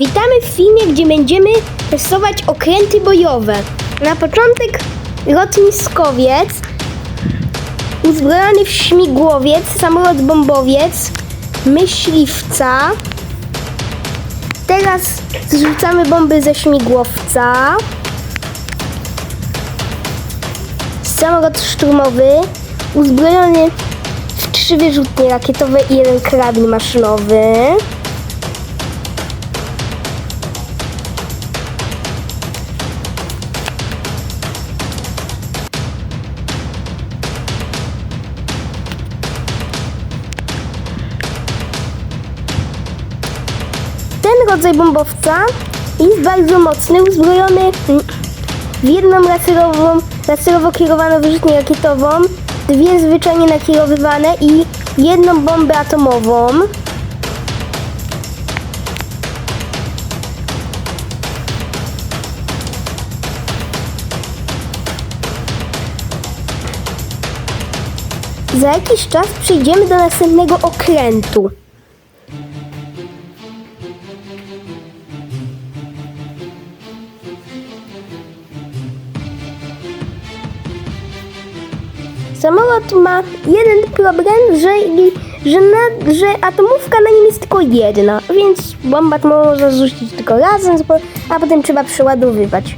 Witamy w filmie, gdzie będziemy testować okręty bojowe. Na początek lotniskowiec, uzbrojony w śmigłowiec, samolot bombowiec, myśliwca. Teraz zrzucamy bomby ze śmigłowca. Samolot szturmowy, uzbrojony w trzy wyrzutnie rakietowe i jeden karabin maszynowy. Rodzaj bombowca jest bardzo mocny, uzbrojony w jedną laserową, laserowo kierowaną wyrzutnię rakietową, dwie zwyczajnie nakierowywane i jedną bombę atomową. Za jakiś czas przejdziemy do następnego okrętu. Samolot ma jeden problem, że, że, na, że atomówka na nim jest tylko jedna, więc atomową można zrzucić tylko razem, a potem trzeba przeładowywać.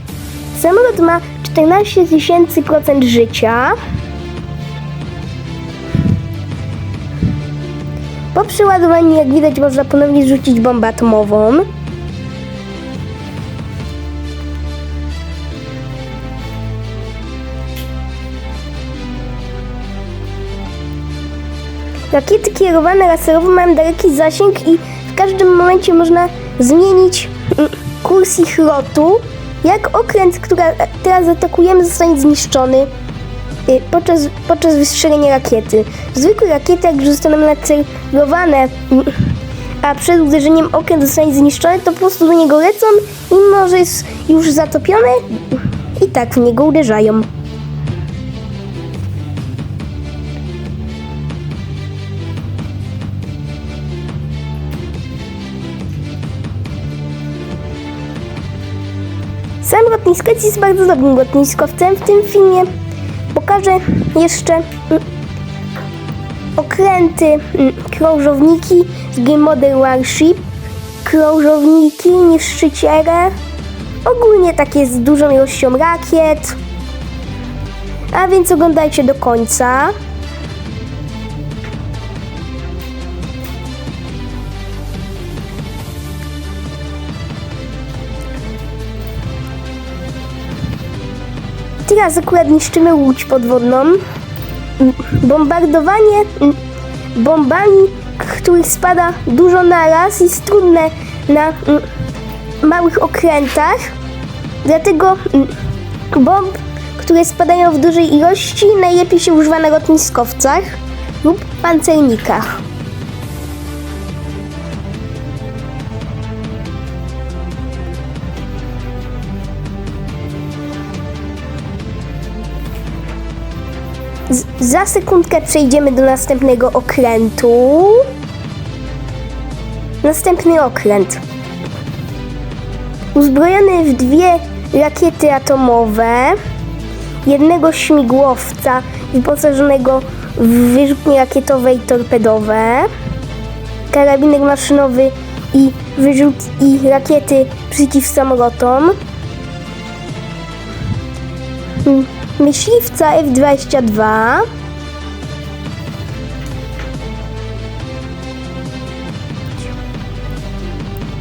Samolot ma 14 tysięcy procent życia. Po przeładowaniu, jak widać, można ponownie zrzucić bombę atomową. Rakiety kierowane laserowo mają daleki zasięg i w każdym momencie można zmienić mm, kurs ich lotu. Jak okręt, który teraz atakujemy, zostanie zniszczony y, podczas, podczas wystrzelenia rakiety. Zwykłe rakiety, jak już zostaną nacelowane, mm, a przed uderzeniem okręt zostanie zniszczony, to po prostu do niego lecą, mimo że jest już zatopiony, i tak w niego uderzają. Jest bardzo dobrym lotniskowcem. W tym filmie pokażę jeszcze mm, okręty, mm, krążowniki z Game Model Warship, krążowniki, niszczyciele, ogólnie takie z dużą ilością rakiet. A więc oglądajcie do końca. Teraz akurat niszczymy łódź podwodną. Bombardowanie bombami, których spada dużo naraz, jest trudne na mm, małych okrętach. Dlatego mm, bomb, które spadają w dużej ilości, najlepiej się używa na lotniskowcach lub pancernikach. Z- za sekundkę przejdziemy do następnego okrętu. Następny okręt. Uzbrojony w dwie rakiety atomowe, jednego śmigłowca wyposażonego w wyrzutnie rakietowe i torpedowe, karabinek maszynowy i wyrzut i rakiety przeciw samolotom. Myśliwca F-22.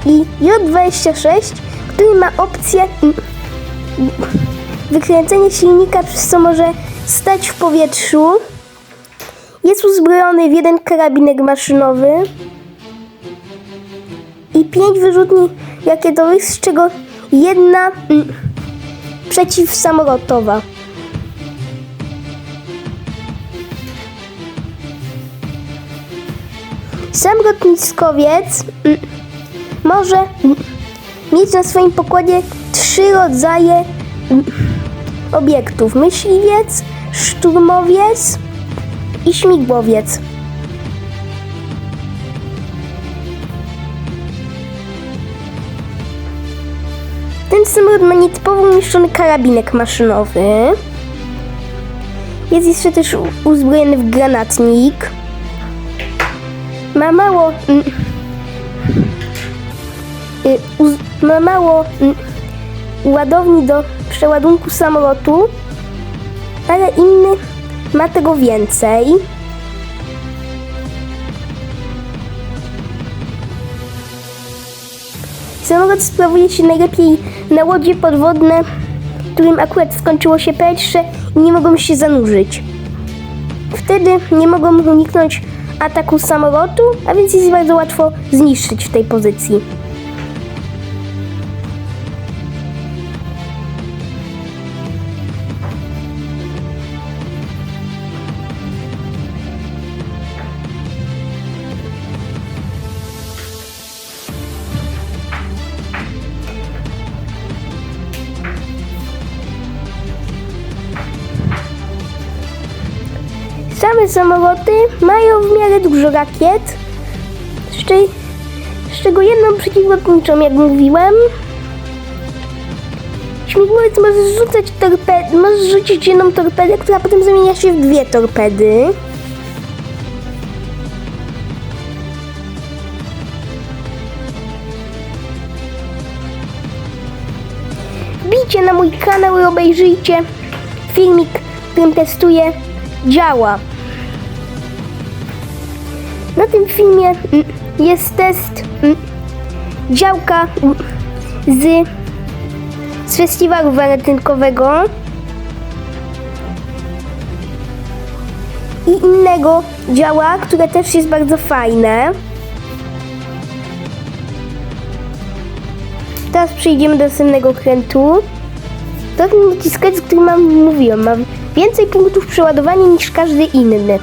I J-26, który ma opcję wykręcenia silnika, przez co może stać w powietrzu. Jest uzbrojony w jeden karabinek maszynowy i pięć wyrzutni rakietowych, z czego jedna mm, przeciwsamolotowa. Sam lotniskowiec mm, może mieć na swoim pokładzie trzy rodzaje mm, obiektów: myśliwiec, szturmowiec i śmigłowiec. Ten samolot ma nietypowo umieszczony karabinek maszynowy. Jest jeszcze też uzbrojony w granatnik. Ma mało... y, ma mało ładowni do przeładunku samolotu, ale inny ma tego więcej. Samolot sprawuje się najlepiej na łodzie podwodne, którym akurat skończyło się powietrze i nie mogą się zanurzyć. Wtedy nie mogą uniknąć ataku samolotu, a więc jest bardzo łatwo zniszczyć w tej pozycji. Same samoloty mają w miarę dużo rakiet, z, cze- z czego jedną przeciwlotniczą, jak mówiłem. Śmigłowiec może rzucać torpedy, może rzucić jedną torpedę, która potem zamienia się w dwie torpedy. Wbijcie na mój kanał i obejrzyjcie filmik, którym testuję działa. Na tym filmie mm, jest test mm, działka z, z festiwalu walentynkowego i innego działa, które też jest bardzo fajne. Teraz przejdziemy do następnego krętu. To ten naciskacz, o którym mam mówiłem, ma więcej punktów przeładowania niż każdy inny.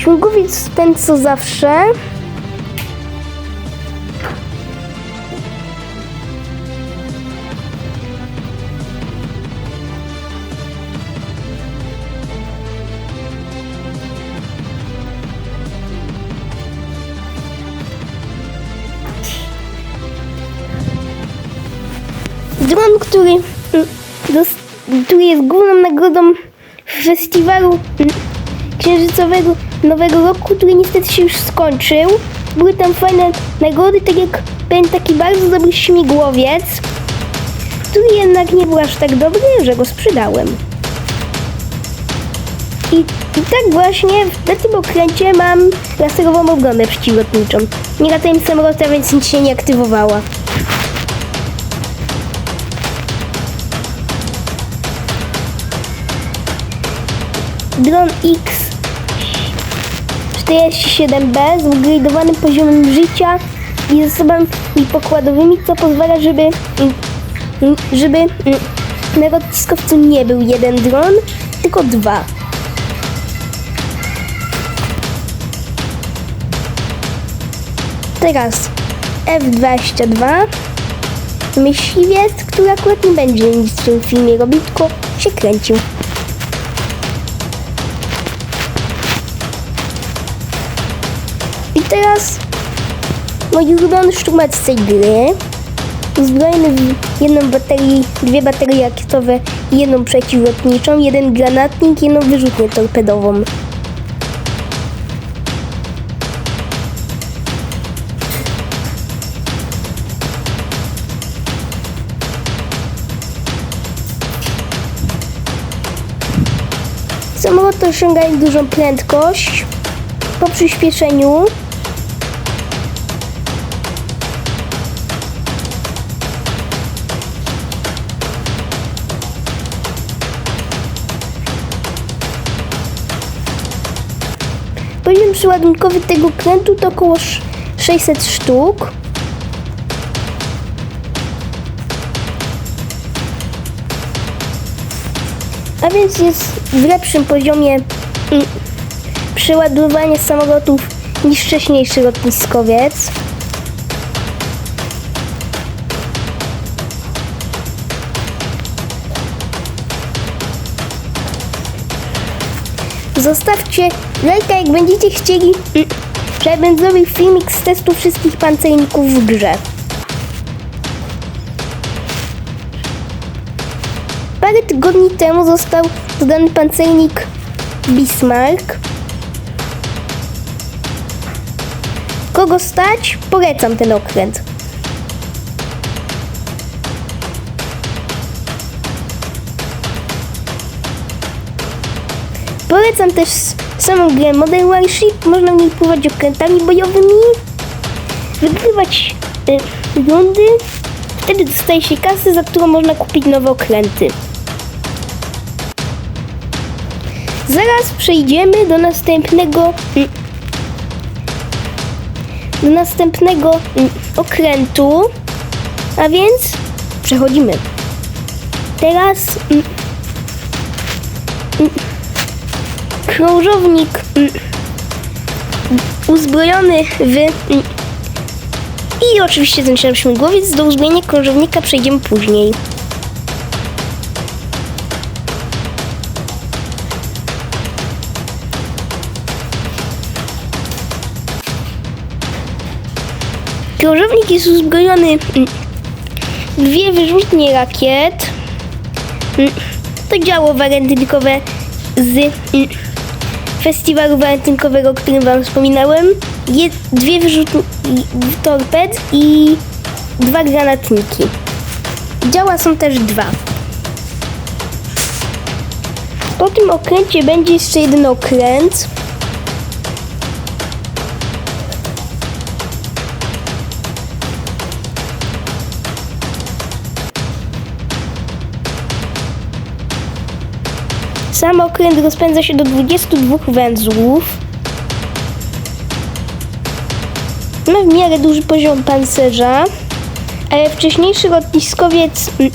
Śmigłowiec ten co zawsze. Dron, który, który jest główną nagrodą festiwalu księżycowego Nowego Roku, który niestety się już skończył. Były tam fajne nagrody, tak jak ten taki bardzo dobry śmigłowiec, który jednak nie był aż tak dobry, że go sprzedałem. I, I tak właśnie na tym okręcie mam laserową obronę przeciwlotniczą. Nie latałem samolota, więc nic się nie aktywowała. Dron X 47B z upgrade'owanym poziomem życia i zasobami pokładowymi, co pozwala, żeby, żeby na lotniskowcu nie był jeden dron, tylko dwa. Teraz F-22 myśliwiec, który akurat nie będzie nic w tym filmie robił, tylko się kręcił. Teraz mój ulubiony szturmacz z tej gry. Uzbrojony w jedną baterię, dwie baterie rakietowe jedną przeciwlotniczą, jeden granatnik, jedną wyrzutnię torpedową. Samoloty osiągają dużą prędkość po przyspieszeniu. Przeładunkowy tego krętu to około sz- 600 sztuk. A więc jest w lepszym poziomie mm, przeładowania samolotów niż wcześniejszy lotniskowiec. Zostawcie lajka, jak będziecie chcieli, żebym zrobił filmik z testu wszystkich pancerników w grze. Parę tygodni temu został dodany pancernik Bismarck. Kogo stać? Polecam ten okręt. Polecam też samą grę Modern Warship. Można w niej pływać okrętami bojowymi, wygrywać y, rundy. Wtedy dostaje się kasę, za którą można kupić nowe okręty. Zaraz przejdziemy do następnego mm, do następnego mm, okrętu. A więc przechodzimy. Teraz mm, krążownik mm, uzbrojony w i oczywiście ten śmigłowiec. Do uzbrojenia krążownika przejdziemy później. Krążownik jest uzbrojony w dwie wyrzutnie rakiet. To działo walentynkowe z festiwalu walentynkowego, o którym Wam wspominałem. Dwie wyrzutnie torped i dwa granatniki. Działa są też dwa. Po tym okręcie będzie jeszcze jeden okręt. Sam okręt rozpędza się do 22 węzłów. Ma w miarę duży poziom pancerza, ale wcześniejszy lotniskowiec mm,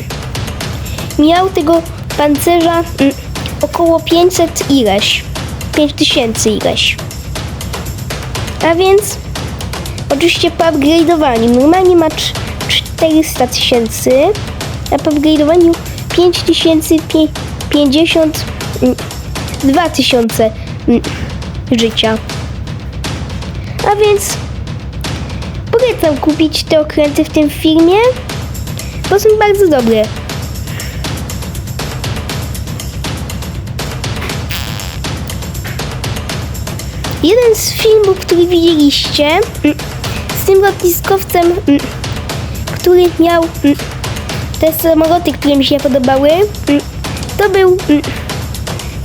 miał tego pancerza mm, około 500 ileś. 5000 ileś. A więc oczywiście po upgrade'owaniu normalnie ma cz- 400 tysięcy, a po upgrade'owaniu 5050 2000 mm, życia. A więc polecam kupić te okręty w tym filmie, bo są bardzo dobre. Jeden z filmów, który widzieliście, mm, z tym lotniskowcem, mm, który miał te samoloty, które mi się podobały, to był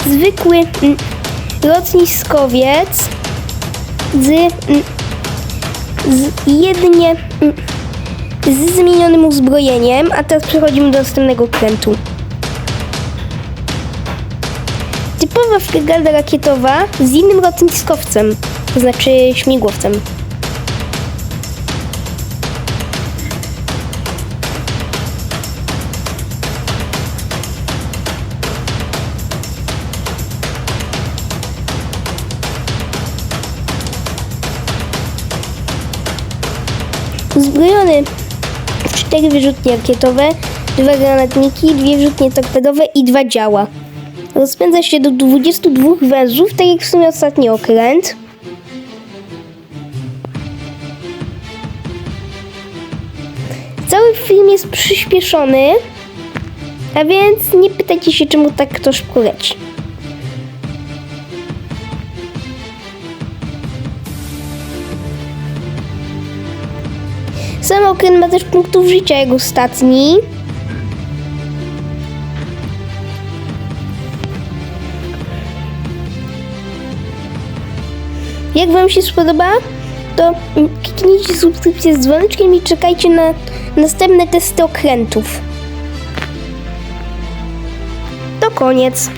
zwykły mm, lotniskowiec z, mm, z jedynie mm, z zmienionym uzbrojeniem, a teraz przechodzimy do następnego krętu. Typowa fregalda rakietowa z innym lotniskowcem, to znaczy śmigłowcem. W cztery wyrzutnie rakietowe, dwa granatniki, dwie wyrzutnie torpedowe i dwa działa. Rozpędza się do 22 węzłów, tak jak w sumie ostatni okręt. Cały film jest przyspieszony, a więc nie pytajcie się, czemu tak to szybko leci. Sam okręt ma też punktów życia jak ostatni. Jak Wam się spodoba, to kliknijcie subskrypcję z dzwoneczkiem i czekajcie na następne testy okrętów. To koniec.